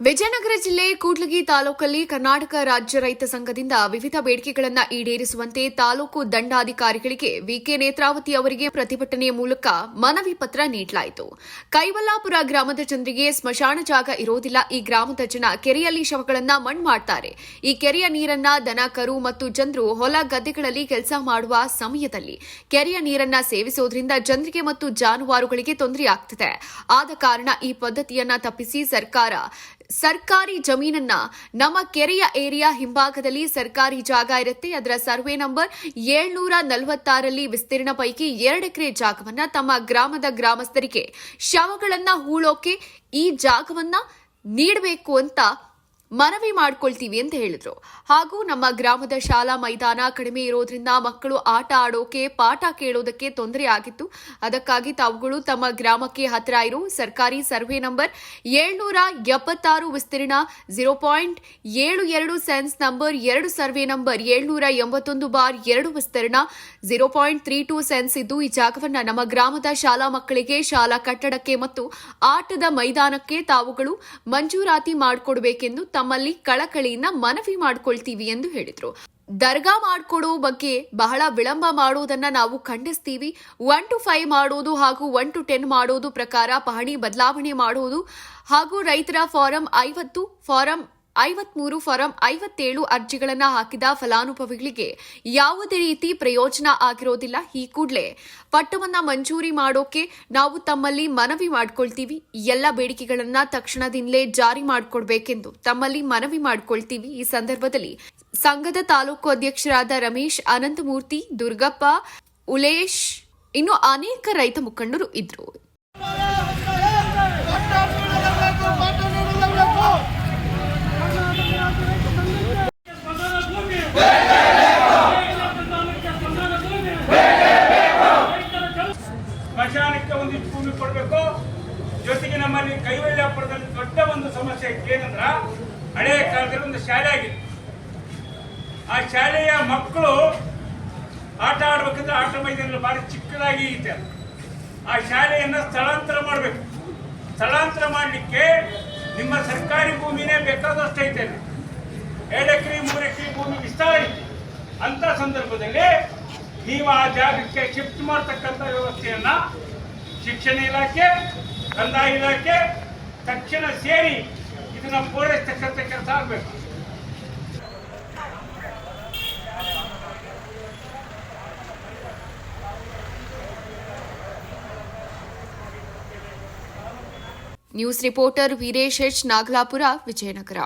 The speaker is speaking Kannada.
ವಿಜಯನಗರ ಜಿಲ್ಲೆ ಕೂಡ್ಲಗಿ ತಾಲೂಕಲ್ಲಿ ಕರ್ನಾಟಕ ರಾಜ್ಯ ರೈತ ಸಂಘದಿಂದ ವಿವಿಧ ಬೇಡಿಕೆಗಳನ್ನು ಈಡೇರಿಸುವಂತೆ ತಾಲೂಕು ದಂಡಾಧಿಕಾರಿಗಳಿಗೆ ವಿಕೆ ನೇತ್ರಾವತಿ ಅವರಿಗೆ ಪ್ರತಿಭಟನೆಯ ಮೂಲಕ ಮನವಿ ಪತ್ರ ನೀಡಲಾಯಿತು. ಕೈವಲ್ಲಾಪುರ ಗ್ರಾಮದ ಜನರಿಗೆ ಸ್ಮಶಾನ ಜಾಗ ಇರೋದಿಲ್ಲ. ಈ ಗ್ರಾಮದ ಜನ ಕೆರೆಯಲ್ಲಿ ಶವಗಳನ್ನು ಮಣ್ಣು ಮಾಡ್ತಾರೆ. ಈ ಕೆರೆಯ ನೀರನ್ನ ದನ, ಕರು ಮತ್ತು ಜನರು ಹೊಲ ಗದ್ದೆಗಳಲ್ಲಿ ಕೆಲಸ ಮಾಡುವ ಸಮಯದಲ್ಲಿ ಕೆರೆಯ ನೀರನ್ನ ಸೇವಿಸೋದ್ರಿಂದ ಜನರಿಗೆ ಮತ್ತು ಜಾನುವಾರುಗಳಿಗೆ ತೊಂದರೆಯಾಗ್ತಿದೆ. ಆದ ಕಾರಣ ಈ ಪದ್ಧತಿಯನ್ನ ತಪ್ಪಿಸಿ ಸರ್ಕಾರ ಸರ್ಕಾರಿ ಜಮೀನನ್ನ ನಮ್ಮ ಕೆರೆಯ ಏರಿಯಾ ಹಿಂಭಾಗದಲ್ಲಿ ಸರ್ಕಾರಿ ಜಾಗ ಇರುತ್ತೆ. ಅದರ ಸರ್ವೆ ನಂಬರ್ ಏಳ್ನೂರ ನಲವತ್ತಾರಲ್ಲಿ ವಿಸ್ತೀರ್ಣ ಪೈಕಿ ಎರಡು ಎಕರೆ ಜಾಗವನ್ನ ತಮ್ಮ ಗ್ರಾಮದ ಗ್ರಾಮಸ್ಥರಿಗೆ, ಶವಗಳನ್ನ ಹೂಳೋಕೆ ಈ ಜಾಗವನ್ನ ನೀಡಬೇಕು ಅಂತ ಮನವಿ ಮಾಡ್ಕೊಳ್ತೀವಿ ಅಂತ ಹೇಳಿದ್ರು. ಹಾಗೂ ನಮ್ಮ ಗ್ರಾಮದ ಶಾಲಾ ಮೈದಾನ ಕಡಿಮೆ ಇರೋದ್ರಿಂದ ಮಕ್ಕಳು ಆಟ ಆಡೋಕೆ, ಪಾಠ ಕೇಳೋದಕ್ಕೆ ತೊಂದರೆ ಆಗಿತ್ತು. ಅದಕ್ಕಾಗಿ ತಾವುಗಳು ತಮ್ಮ ಗ್ರಾಮಕ್ಕೆ ಹತ್ತಿರ ಇರೋ. ಸರ್ಕಾರಿ ಸರ್ವೆ ನಂಬರ್ ಏಳ್ನೂರ ಎಪ್ಪತ್ತಾರು ವಿಸ್ತೀರ್ಣ ಜೀರೋ ಪಾಯಿಂಟ್ ಏಳು ಎರಡು ಸೆನ್ಸ್ ನಂಬರ್ ಎರಡು ಸರ್ವೆ ನಂಬರ್ ಏಳ್ನೂರ ಎಂಬತ್ತೊಂದು ಬಾರ್ ಎರಡು ವಿಸ್ತೀರ್ಣ zero point three two cents ಇದ್ದು, ಈ ಜಾಗವನ್ನು ನಮ್ಮ ಗ್ರಾಮದ ಶಾಲಾ ಮಕ್ಕಳಿಗೆ ಶಾಲಾ ಕಟ್ಟಡಕ್ಕೆ ಮತ್ತು ಆಟದ ಮೈದಾನಕ್ಕೆ ತಾವುಗಳು ಮಂಜೂರಾತಿ ಮಾಡಿಕೊಡ್ಬೇಕೆಂದು ತಮ್ಮಲ್ಲಿ ಕಳಕಳಿಯಿಂದ ಮನವಿ ಮಾಡ್ಕೊಳ್ತೀವಿ ಎಂದು ಹೇಳಿದ್ರು. ದರ್ಗಾ ಮಾಡ್ಕೊಡೋ ಬಗ್ಗೆ ಬಹಳ ವಿಳಂಬ ಮಾಡೋದನ್ನ ನಾವು ಖಂಡಿಸ್ತೀವಿ. ಒನ್ ಟು ಫೈವ್ ಮಾಡೋದು ಹಾಗೂ ಒನ್ ಟು ಟೆನ್ ಮಾಡೋದು ಪ್ರಕಾರ ಪಹಣಿ ಬದಲಾವಣೆ ಮಾಡೋದು ಹಾಗೂ ರೈತರ ಫಾರಂ ಐವತ್ತು ಫಾರಂ ಐವತ್ಮೂರು ಫಾರಂ ಐವತ್ತೇಳು ಅರ್ಜಿಗಳನ್ನು ಹಾಕಿದ ಫಲಾನುಭವಿಗಳಿಗೆ ಯಾವುದೇ ರೀತಿ ಪ್ರಯೋಜನ ಆಗಿರೋದಿಲ್ಲ. ಈ ಕೂಡಲೇ ಪಟ್ಟವನ್ನ ಮಂಜೂರಿ ಮಾಡೋಕೆ ನಾವು ತಮ್ಮಲ್ಲಿ ಮನವಿ ಮಾಡ್ಕೊಳ್ತೀವಿ. ಎಲ್ಲ ಬೇಡಿಕೆಗಳನ್ನ ತಕ್ಷಣದಿಂದಲೇ ಜಾರಿ ಮಾಡಿಕೊಡ್ಬೇಕೆಂದು ತಮ್ಮಲ್ಲಿ ಮನವಿ ಮಾಡ್ಕೊಳ್ತೀವಿ. ಈ ಸಂದರ್ಭದಲ್ಲಿ ಸಂಘದ ತಾಲೂಕು ಅಧ್ಯಕ್ಷರಾದ ರಮೇಶ್, ಅನಂತಮೂರ್ತಿ, ದುರ್ಗಪ್ಪ, ಉಲೇಶ್, ಇನ್ನು ಅನೇಕ ರೈತ ಮುಖಂಡರು ಇದ್ರು. ಸ್ಮಶಾನಕ್ಕೆ ಒಂದಿಷ್ಟು ಭೂಮಿ ಕೊಡಬೇಕು. ಜೊತೆಗೆ ನಮ್ಮಲ್ಲಿ ಕೈವಲ್ಯಾಪುರದಲ್ಲಿ ದೊಡ್ಡ ಒಂದು ಸಮಸ್ಯೆ ಏನಂದ್ರ ಹಳೆಯ ಕಾಲದಲ್ಲಿ ಒಂದು ಶಾಲೆ ಆಗಿತ್ತು. ಆ ಶಾಲೆಯ ಮಕ್ಕಳು ಆಟ ಆಡ್ಬೇಕಂದ್ರೆ ಆಟ ಮೈದಾನ ಭಾರಿ ಚಿಕ್ಕದಾಗಿ ಇದೆ ಆ ಶಾಲೆಯನ್ನ ಸ್ಥಳಾಂತರ ಮಾಡಬೇಕು. ಸ್ಥಳಾಂತರ ಮಾಡಲಿಕ್ಕೆ ನಿಮ್ಮ ಸರ್ಕಾರಿ ಭೂಮಿನೇ ಬೇಕಾದಷ್ಟು ಐತೆ. ಎರಡು ಎಕರೆ, ಮೂರು ಎಕರೆ ಭೂಮಿ ವಿಸ್ತಾರ ಐತಿ ಅಂತ ಸಂದರ್ಭದಲ್ಲಿ ನೀವು ಆ ಜಾಗಕ್ಕೆ ಶಿಫ್ಟ್ ಮಾಡ್ತಕ್ಕಂಥ ವ್ಯವಸ್ಥೆಯನ್ನ ಶಿಕ್ಷಣ ಇಲಾಖೆ ಕಂದಾಯ ಇಲಾಖೆ ತಕ್ಷಣ ಸೇರಿ ಇದನ್ನ ಪೂರೈಸ್ತಕ್ಕಂಥ ಕೆಲಸ ಆಗಬೇಕು news reporter Veeresh H Nagalapura Vijayanagara